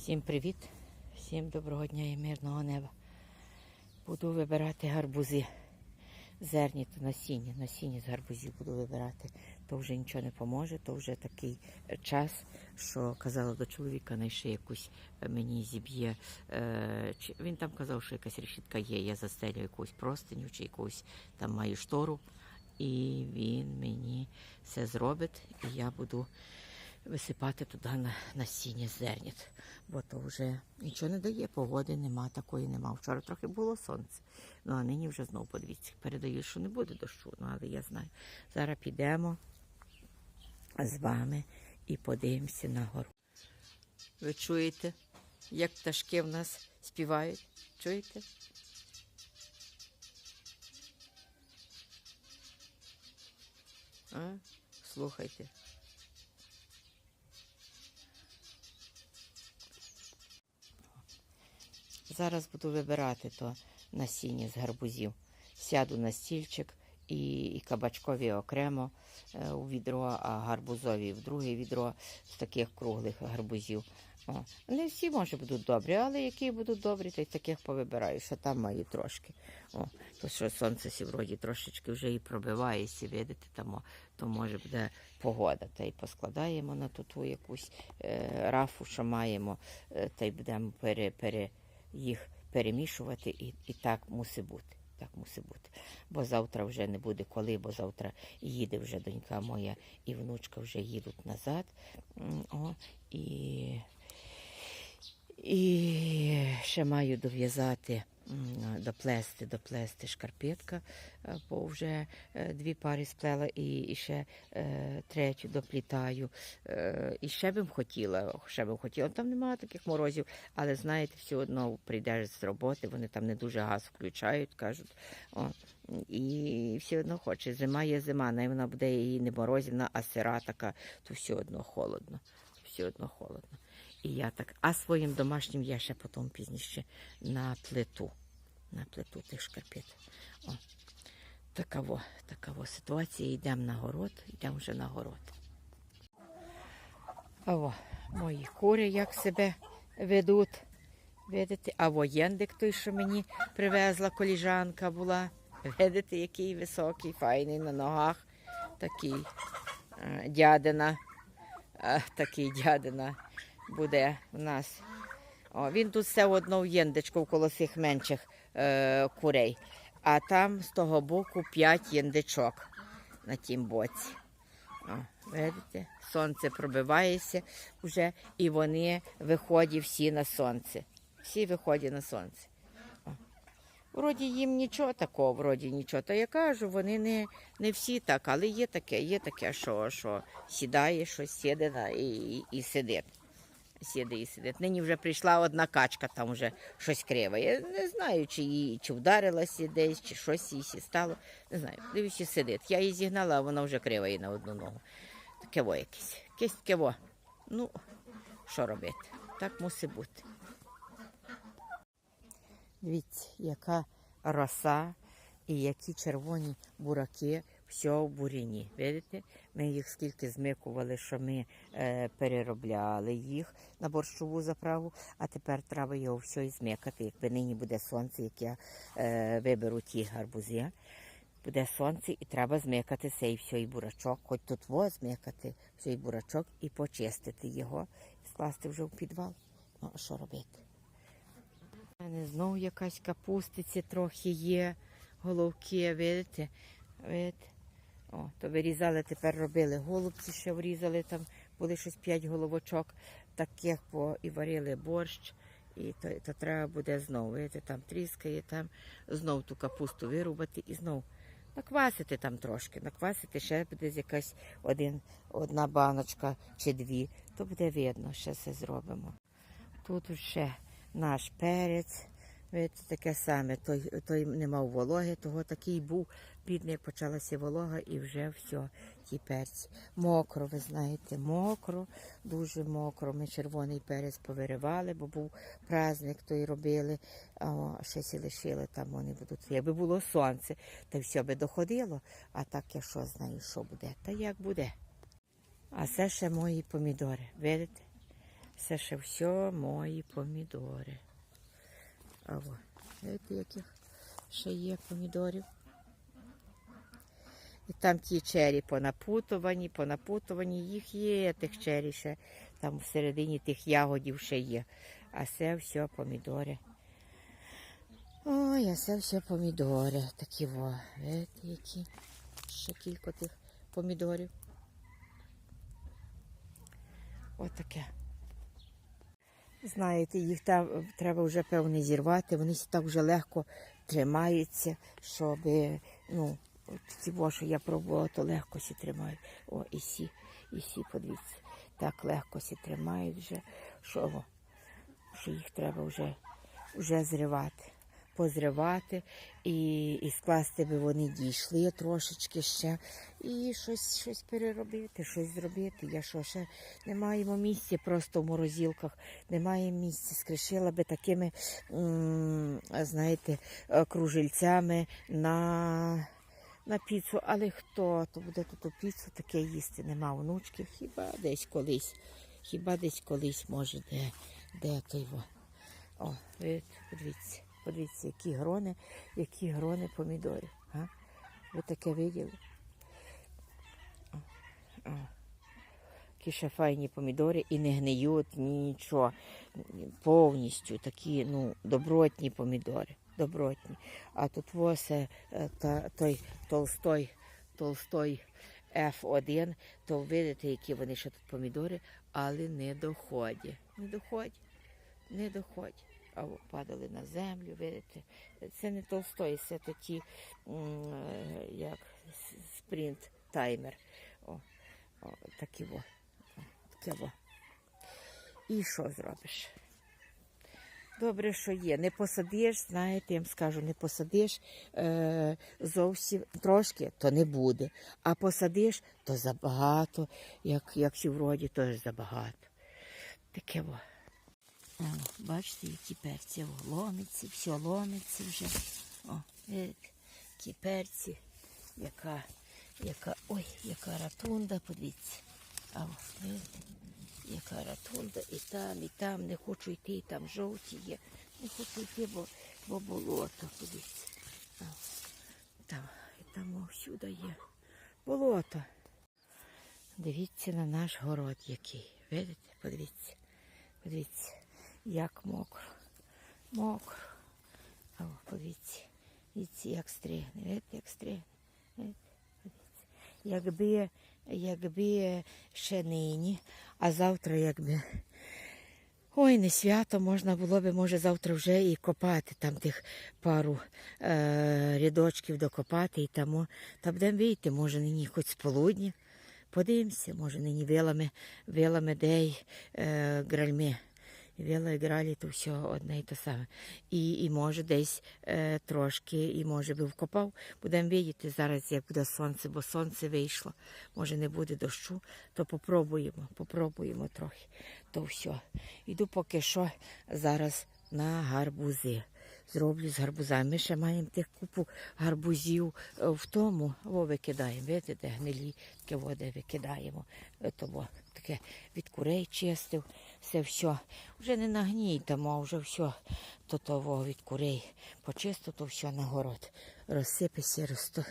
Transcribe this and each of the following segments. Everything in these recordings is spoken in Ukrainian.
Всім привіт, всім доброго дня і мирного неба. Буду вибирати гарбузи. Зерні та насіння. Насіння з гарбузів буду вибирати. То вже нічого не поможе, то вже такий час, що казала до чоловіка, найши якусь мені зіб'є. Е, він там казав, що якась решітка є. Я застелю якусь простиню чи якусь там маю штору. І він мені все зробить, і я буду висипати туди на насіння зерніт, бо то вже нічого не дає, погоди нема, такої нема. Вчора трохи було сонце, ну а нині вже знову подивіться. Передають, що не буде дощу, ну але я знаю. Зараз підемо з вами і подивимося на гору. Ви чуєте, як пташки в нас співають? Чуєте? А? Слухайте. Зараз буду вибирати то насіння з гарбузів. Сяду на стільчик і, і кабачкові окремо е, у відро, а гарбузові в друге відро з таких круглих гарбузів. О. Не всі, може, будуть добрі, але які будуть добрі, то й таких повибираю, що там маю трошки. О, то що сонце сі трошечки вже і пробивається, видите, там, то може буде погода. Та й поскладаємо на ту ту якусь е, рафу, що маємо, е, та й будемо пере, пере, їх перемішувати, і, і так мусить бути. Так мусить бути. Бо завтра вже не буде коли, бо завтра їде вже донька моя і внучка вже їдуть назад. О, і, і ще маю дов'язати, доплести, доплести шкарпетка, е, бо вже е, дві пари сплела і, і ще е, третю доплітаю. І ще б хотіла, ще б хотіла. Там немає таких морозів, але знаєте, все одно прийдеш з роботи, вони там не дуже газ включають, кажуть. О, і все одно хоче. Зима є зима, навіть вона буде і не морозина, а сира така, то все одно холодно. Все одно холодно. І я так, а своїм домашнім я ще потім пізніше на плиту. На плиту тих шкарпет. О, такаво, такаво ситуація. Йдемо на город, йдемо вже на город. О, мої кури як себе ведуть. Видите, а воєндик той, що мені привезла коліжанка була. Видите, який високий, файний на ногах. Такий е, дядина. Е, такий дядина буде в нас. О, він тут все одно в єндичку коло цих менших е, курей. А там з того боку п'ять єндичок на тім боці. О, видите, сонце пробивається вже, і вони виходять всі на сонце. Всі виходять на сонце. Вроді їм нічого такого, вроді нічого. Та я кажу, вони не, не всі так, але є таке, є таке, що, що сідає, щось сіде і, і, і сидить. Сіде і сидить. Нині вже прийшла одна качка, там вже щось криве. Я не знаю, чи її чи вдарилася десь, чи щось їй стало. Не знаю. Дивлюся, сидить. Я її зігнала, а вона вже крива їй на одну ногу. Таке якесь. Якесь таке во. Ну, що робити? Так мусить бути. Дивіться, яка роса і які червоні бураки, все в буріні. Видите? Ми їх скільки змикували, що ми е, переробляли їх на борщову заправу, а тепер треба його все і змикати. Якби нині буде сонце, як я е, виберу ті гарбузи. Буде сонце і треба змикати цей всій бурачок, хоч тут во змикати цей бурачок і почистити його, скласти вже в підвал. Ну, а що робити? У мене знову якась капустиця трохи є, головки, видите? видите? О, то вирізали, тепер робили голубці, ще врізали, там були щось п'ять головочок, таких по і варили борщ. І то, то треба буде знову, видите, там тріскає, там знов ту капусту вирубати і знов наквасити там трошки, наквасити ще буде якась один, одна баночка чи дві, то буде видно, ще все зробимо. Тут ще наш перець. Видите, таке саме. Той, той не мав вологи, того такий був. Бідний, почалася волога і вже все, ті перці. Мокро, ви знаєте, мокро, дуже мокро. Ми червоний перець повиривали, бо був праздник, той робили, а ще сі лишили, там вони будуть. Якби було сонце, то все би доходило, а так я що знаю, що буде. Та як буде. А це ще мої помідори, видите? Це ще все мої помідори. А во, знаєте, яких ще є помідорів? І там ті чері понапутувані, понапутувані, їх є, тих чері ще там всередині тих ягодів ще є. А це все помідори. Ой, а це все помідори. Такі во. Видите, які ще кілька тих помідорів. Отаке. Знаєте, їх там треба вже певне зірвати, вони так вже легко тримаються, щоб, ну, ці що я пробувала, то легко сі тримають. О, і сі, і сі, подивіться, так легко сі тримають вже, що, що їх треба вже, вже зривати. Позривати і, і скласти би вони дійшли трошечки ще, і щось, щось переробити, щось зробити. Я що, ще не маємо місця просто в морозилках, не маємо місця. Скришила би такими, знаєте, е, кружельцями на, на піцу. Але хто то буде тут ту піцу таке їсти? Нема внучків, хіба десь колись, хіба десь колись може, де, де той. О, видите, подивіться, подивіться, які грони, які грони помідорів. А? Ви таке виділи? О. Ще файні помідори і не гниють нічого. Повністю такі ну, добротні помідори. Добротні. А тут восе та, той толстой, толстой F1, то видите, які вони ще тут помідори, але не доходять. Не доходять не доходять. Падали на землю, видите. Це не толстой, це м, е, як спринт таймер. О, о, такі во. Таке во. І що зробиш? Добре, що є. Не посадиш, знаєте, я вам скажу, не посадиш е, зовсім трошки, то не буде. А посадиш, то забагато, як, як всі вроді, то забагато. Таке во. О, бачите, які перці О, ломиться, все ломиться вже. О, які перці, яка, яка, ой, яка ратунда, подивіться. А, о, видите, яка ратунда, і там, і там, не хочу йти, і там жовті є. Не хочу йти, бо, бо болото, подивіться. А, там, і там всюди є. Болото. Дивіться на наш город який. Видите? Подивіться. Подивіться, як мокро. Мокро. О, подивіться. Дивіться, як стригне. Видите, як. Видите? Якби, якби ще нині, а завтра якби. Ой, не свято, можна було би, може, завтра вже і копати там тих пару е, рядочків докопати і тому. Та будемо вийти, може, нині хоч з полудня. Подивимося, може, нині вилами, вилами дей е, гральми. Вила і то все одне і те саме. І, і може десь е, трошки, і може би вкопав. Будемо видіти зараз, як буде сонце, бо сонце вийшло. Може не буде дощу, то попробуємо, попробуємо трохи. То все. Іду поки що зараз на гарбузи. Зроблю з гарбузами. Ми ще маємо тих купу гарбузів е, в тому, о, викидаємо. Видите, де гнилі таке води викидаємо. Е, Того, таке від курей чистив, все все. Вже не нагній а вже все то того від курей почисто, то все на город. Розсипеся, розто,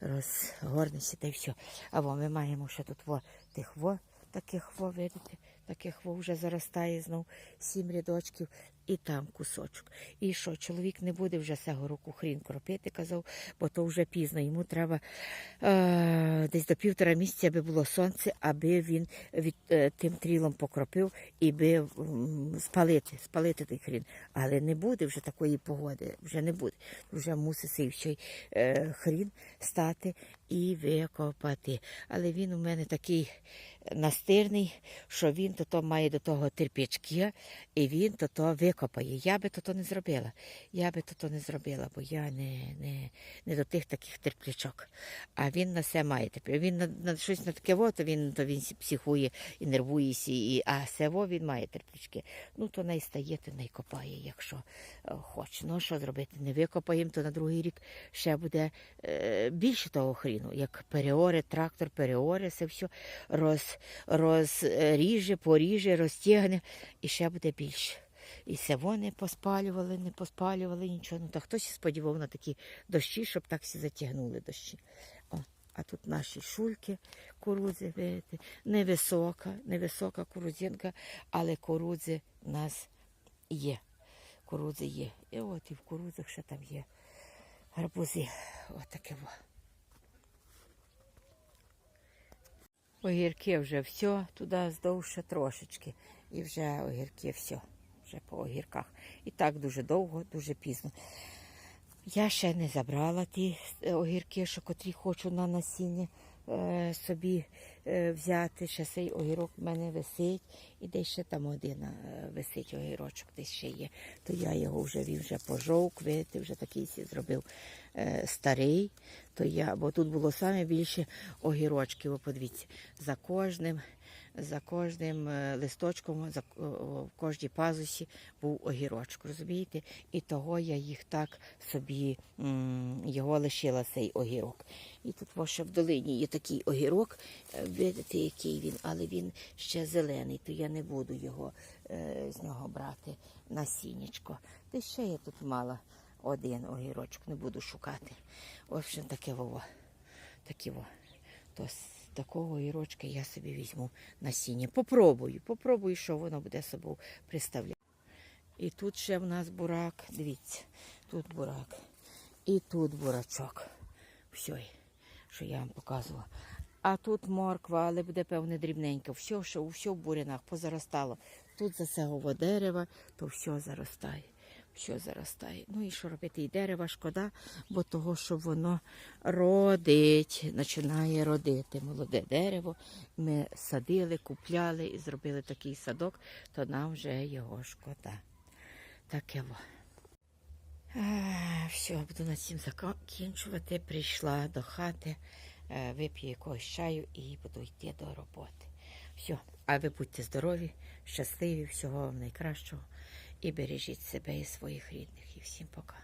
розгорнеся та й все. А во, ми маємо ще тут во, тих во, таких во, видите, таких во вже заростає знов сім рядочків. І там кусочок. І що, чоловік не буде вже цього року хрін кропити, казав, бо то вже пізно. Йому треба е, десь до півтора місяця, аби було сонце, аби він від, е, тим трілом покропив і би м, спалити, спалити той хрін. Але не буде вже такої погоди, вже не буде. Вже мусить цей е, хрін стати і викопати. Але він у мене такий настирний, що він то, має до того терпічки, і він то, викопає. Викопає. Я би то, то не зробила. Я би то, то не зробила, бо я не, не, не до тих таких терплячок. А він на все має тепер. Він на, на щось на таке, во, то він, то він психує і нервується, і, а сево він має терплячки. Ну, то най стає, то най копає, якщо е, хоче. Ну, що зробити? Не викопаємо, то на другий рік ще буде е, більше того хріну, як переоре, трактор, переоре, це все роз, розріже, поріже, розтягне, і ще буде більше. І це вони поспалювали, не поспалювали нічого. Ну, та хтось сподівав на такі дощі, щоб так всі затягнули дощі. О, а тут наші шульки, курудзи, видите, невисока, невисока курудзинка, але курудзи в нас є. Курудзи є. І от і в курудзах ще там є гарбузи. От таке во. Огірки вже все, туди здовж трошечки. І вже огірки все, вже по огірках. І так дуже довго, дуже пізно. Я ще не забрала ті е, огірки, що котрі хочу на насіння е, собі е, взяти. Ще цей огірок в мене висить. І десь ще там один висить огірочок, десь ще є. То я його вже він вже пожовк, видите, вже такий зробив старий. То я, бо тут було саме більше огірочків. Подивіться, за кожним. За кожним е, листочком, за в кожній пазусі був огірочок, розумієте? І того я їх так собі його лишила цей огірок. І тут ще в долині є такий огірок, е, видите, який він, але він ще зелений, то я не буду його е, з нього брати насіннячко. Та ще я тут мала один огірочок, не буду шукати. В общем, таке вово. Таке во. То такого огірочка я собі візьму насіння. Попробую, попробую, що воно буде собою представляти. І тут ще в нас бурак, дивіться, тут бурак. І тут бурачок. Все, що я вам показувала. А тут морква, але буде, певне, дрібненька. Все, що все в бурянах позаростало. Тут за цього дерева, то все заростає. Все заростає. Ну і що робити? І дерева шкода, бо того, що воно родить, починає родити. Молоде дерево. Ми садили, купляли і зробили такий садок, то нам вже його шкода. Таке во. Все, буду на цим закінчувати. Прийшла до хати, е, вип'ю якогось чаю і буду йти до роботи. Все, а ви будьте здорові, щасливі, всього вам найкращого і бережіть себе і своїх рідних. І всім пока.